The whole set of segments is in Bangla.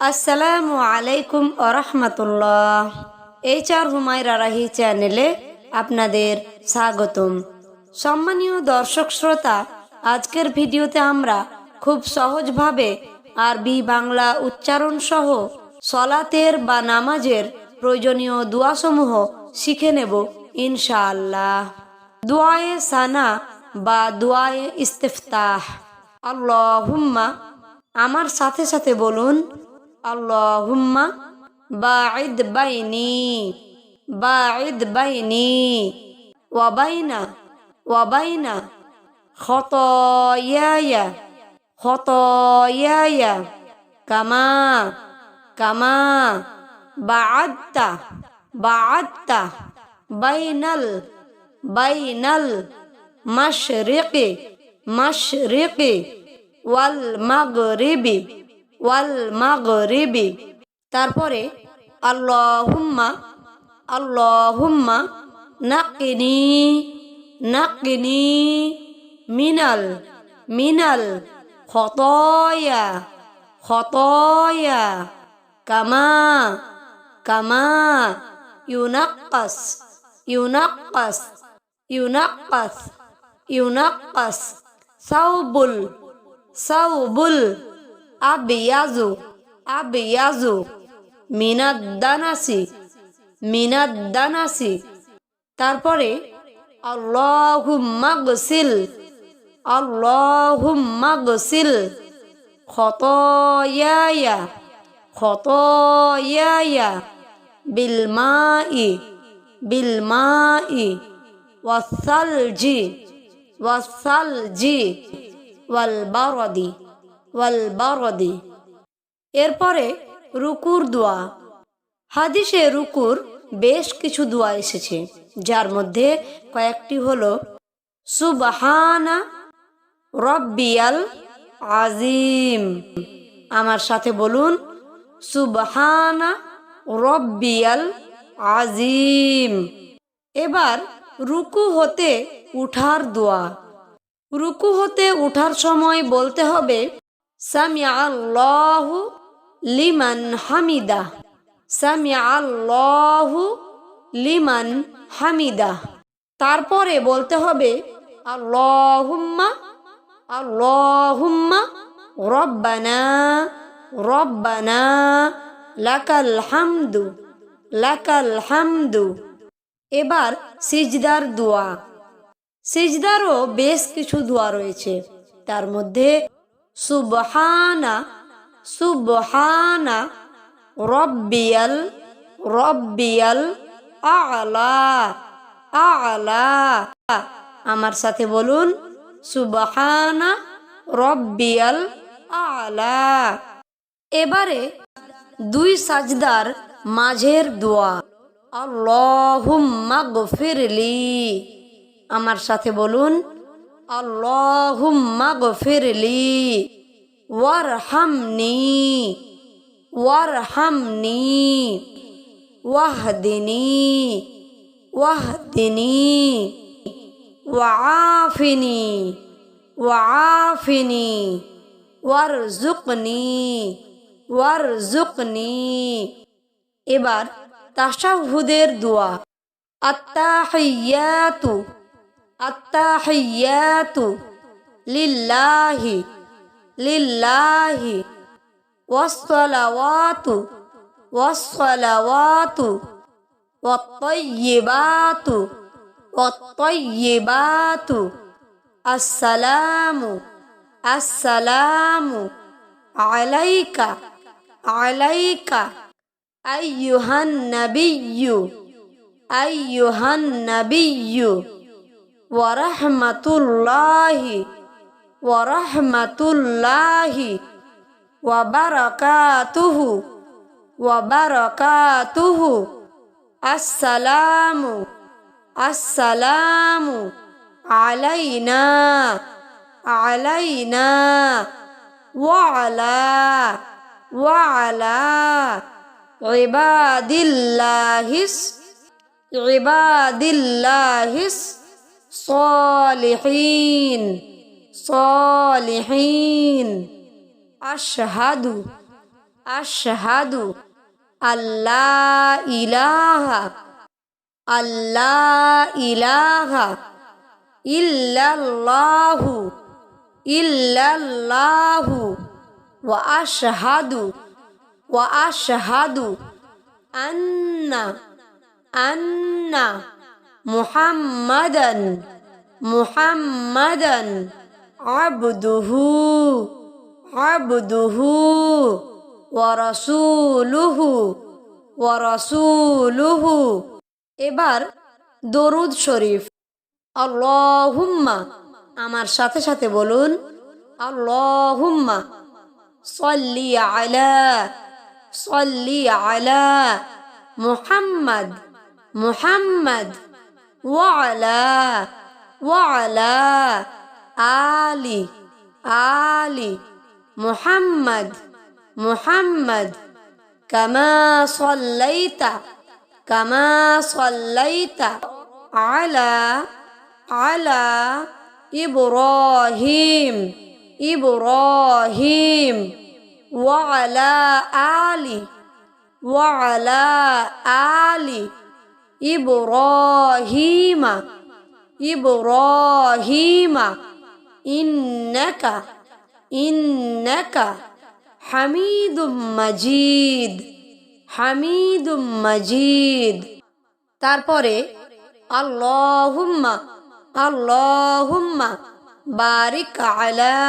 আসসালামু আলাইকুম আরহামতুল্লাহ এইচ আর হুমায়রা রাহি চ্যানেলে আপনাদের স্বাগতম। সম্মানীয় দর্শক শ্রোতা, আজকের ভিডিওতে আমরা খুব সহজভাবে আরবি, বাংলা উচ্চারণ সহ সলাতের বা নামাজের প্রয়োজনীয় দোয়াসমূহ শিখে নেব ইনশাআল্লাহ। দোয়ায়ে সানা বা দোয়ায়ে ইস্তেফতাহ। আল্লাহুম্মা, আমার সাথে সাথে বলুন আল্লাহুম্মা বাঈদ বাইনি বাঈদ বাইনি ওয়াবাইনা ওয়াবাইনা খতয়ায়া খতয়ায়া, কামা কামা, বাআদতা বাআদতা, বাইনাল বাইনাল মাশরিকি মাশরিকি, ওয়াল মাগরিবি। ওয়াল মাগরিবি। তারপরে, আল্লাহুম্মা আল্লাহুম্মা নাকিনি নাকিনি মিনাল মিনাল খতয়া খতয়া, কামা কামা, ইউনাক্কাস ইউনাক্কাস ইউনাক্কাস ইউনাক্কাস, সাউবুল সাউবুল আবিয়াজু আবিয়াজু মিনাদ্দানাসি মিনাদ্দানাসি তারপরে, আল্লাহুম্মা গসিল আল্লাহুম্মা গসিল, খতয়ায়া খতয়ায়া, বিলমাই বিলমাই ওয়াসালজি ওয়াসালজি ওয়াল বারদি ওয়াল বারদি। এরপরে রুকুর দোয়া। হাদিসে রুকুর বেশ কিছু দোয়া এসেছে, যার মধ্যে কয়েকটি হলো, সুবহানা রব্বিয়াল আজিম আমার সাথে বলুন, সুবহানা রব্বিয়াল আজিম এবার রুকু হতে উঠার দোয়া। রুকু হতে উঠার সময় বলতে হবে সামিয়া আল্লাহু লিমান হামিদা। সামিয়া আল্লাহু লিমান হামিদা। তারপরে বলতে হবে, আল্লাহুম্মা আল্লাহুম্মা রব্বানা রব্বানা, লাকাল হামদু লাকাল হামদু। এবার সিজদার দোয়া। সিজদারও বেশ কিছু দোয়া রয়েছে। তার মধ্যে সুবহানা সুবহানা, রব্বিয়াল রব্বিয়াল আলা আলা। আমার সাথে বলুন, সুবহানা, রব্বিয়াল আলা। এবারে দুই সাজদার মাঝের দোয়া। আল্লাহুম্মা গফিরলি। আমার সাথে বলুন আল্লাহুম্মা গফিরলি ওয়ারহামনি ওয়ারহামনি ওয়াহদিনি ওয়াহদিনি ওয়াফিনি ওয়াফিনি ওয়ারজুকনি ওয়ারজুকনি এবার তাশাহুদের দোয়া আত্তাহিয়াতু التحيات لله لله والصلوات والصلوات والطيبات والطيبات. السلام السلام. عليك عليك. أيها النبي أيها النبي. ওয়া রাহমাতুল্লাহি ওয়া রাহমাতুল্লাহি ওয়া বারাকাতুহু ওয়া বারাকাতুহু আসসালামু আসসালামু আলাইনা আলাইনা ওয়া আলা ওয়া আলা ইবাদিল্লাহিস ইবাদিল্লাহিস صالحين. صالحين. أشهد أشهد أن لا إله أن لا إله إلا الله إلا الله. وأشهد وأشهد أن أن মুহাম্মাদান মুহাম্মাদান আবদুহু আবদুহু ওয়ারসুলুহু ওয়ারসুলুহু এবার দরুদ শরীফ। আল্লাহুম্মা, আমার সাথে সাথে বলুন। আল্লাহুম্মা, সল্লি আলা সল্লি আলা মুহাম্মাদ, মুহাম্মদ। وعلى وعلى آل آل محمد محمد. كما صليت كما صليت على على إبراهيم إبراهيم. وعلى آل وعلى آل إبراهيم إبراهيم إنك إنك حميد مجيد حميد مجيد তারপরে আল্লাহুম্মা আল্লাহুম্মা বারিক আলা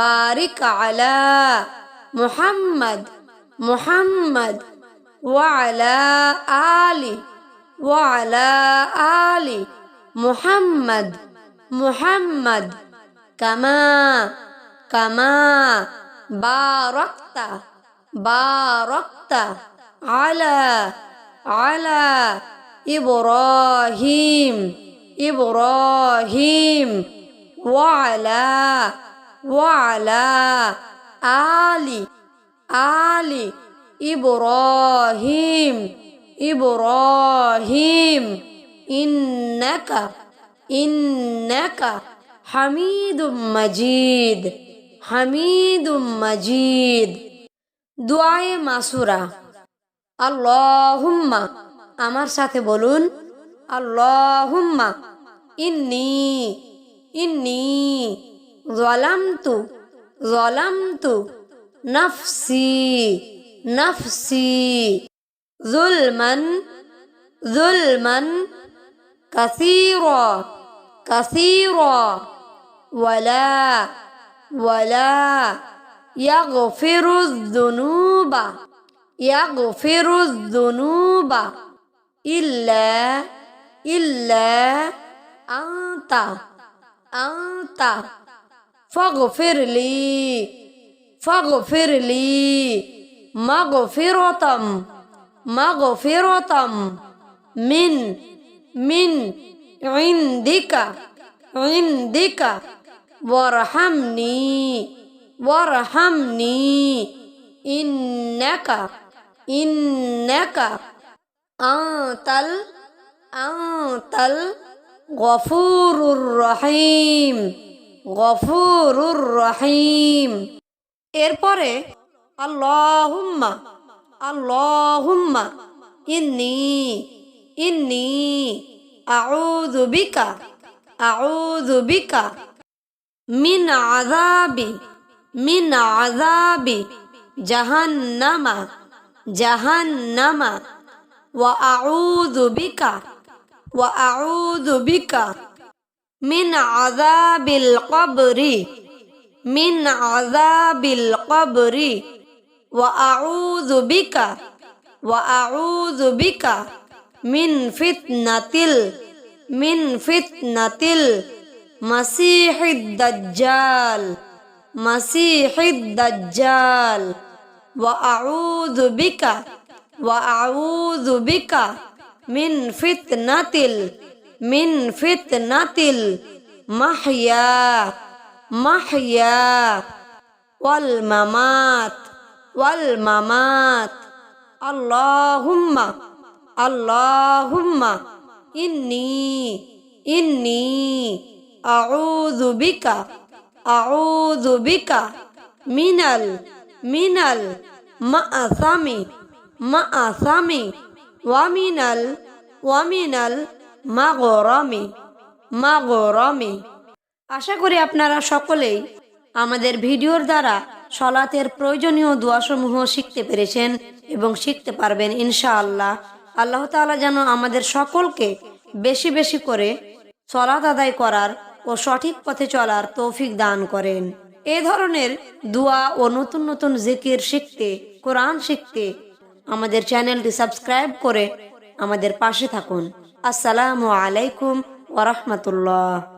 বারিক আলা মুহাম্মদ মুহাম্মদ ওয়ালা আলি ওয়ালা আলি মুহাম্মদ মুহাম্মদ কামা কামা বারাকতা বারাকতা আলা আলা ইব্রাহিম ইব্রাহিম ওয়ালা ওয়ালা আলি আলি ইব্রাহিম ইব্রাহিম, ইন্নাকা ইন্নাকা হামিদুম মজিদ হামিদুম মজিদ। দুআয়ে মাসুরা। আল্লাহুম্মা, আমার সাথে বলুন, আল্লাহুম্মা, ইন্নি ইন্নি, জলামতু জলামতু, নফসি নফসি। ظلما ظلما كثيرا كثيرا ولا ولا يغفر الذنوب يغفر الذنوب إلا إلا أنت أنت. فاغفر لي فاغفر لي مغفرة. مغفرة من من عندك عندك وارحمني وارحمني إنك إنك أنت ال أنت الغفور الرحيم غفور الرحيم এরপরে আল্লাহুম্মা আল্লাহুম্মা ইন্নি ইন্নি আউযু বিকা আউযু বিকা মিন আযাবি মিন আযাবি জাহান্নামা জাহান্নামা ওয়া আউযু বিকা ওয়া আউযু বিকা মিন আযাবিল কবরি মিন আযাবিল কবরি ওয়া আউযু বিকা ওয়া আউযু বিকা মিন ফিতনাতিল মিন ফিতনাতিল মাসিহিদ দাজ্জাল মাসিহিদ দাজ্জাল ওয়া আউযু বিকা ওয়া আউযু বিকা মিন ওয়াল মামাত। আল্লাহুম্মা আল্লাহুম্মা, ইন্নি ইন্নি আউযু বিকা আউযু বিকা মিনাল মিনাল মা আসামি মা আসামি ওয়ামিনাল ওয়ামিনাল মা গরমি মা গরমি আশা করি আপনারা সকলেই আমাদের ভিডিওর দ্বারা সলাতের প্রয়োজনীয় দোয়াসমূহ শিখতে পেরেছেন এবং শিখতে পারবেন ইনশাআল্লাহ। আল্লাহ তাআলা যেন আমাদের সকলকে বেশি বেশি করে সলাত আদায় করার ও সঠিক পথে চলার তৌফিক দান করেন। এ ধরনের দোয়া ও নতুন নতুন জিকির শিখতে, কোরআন শিখতে আমাদের চ্যানেলটি সাবস্ক্রাইব করে আমাদের পাশে থাকুন। আসসালামু আলাইকুম ওরহমতুল্লাহ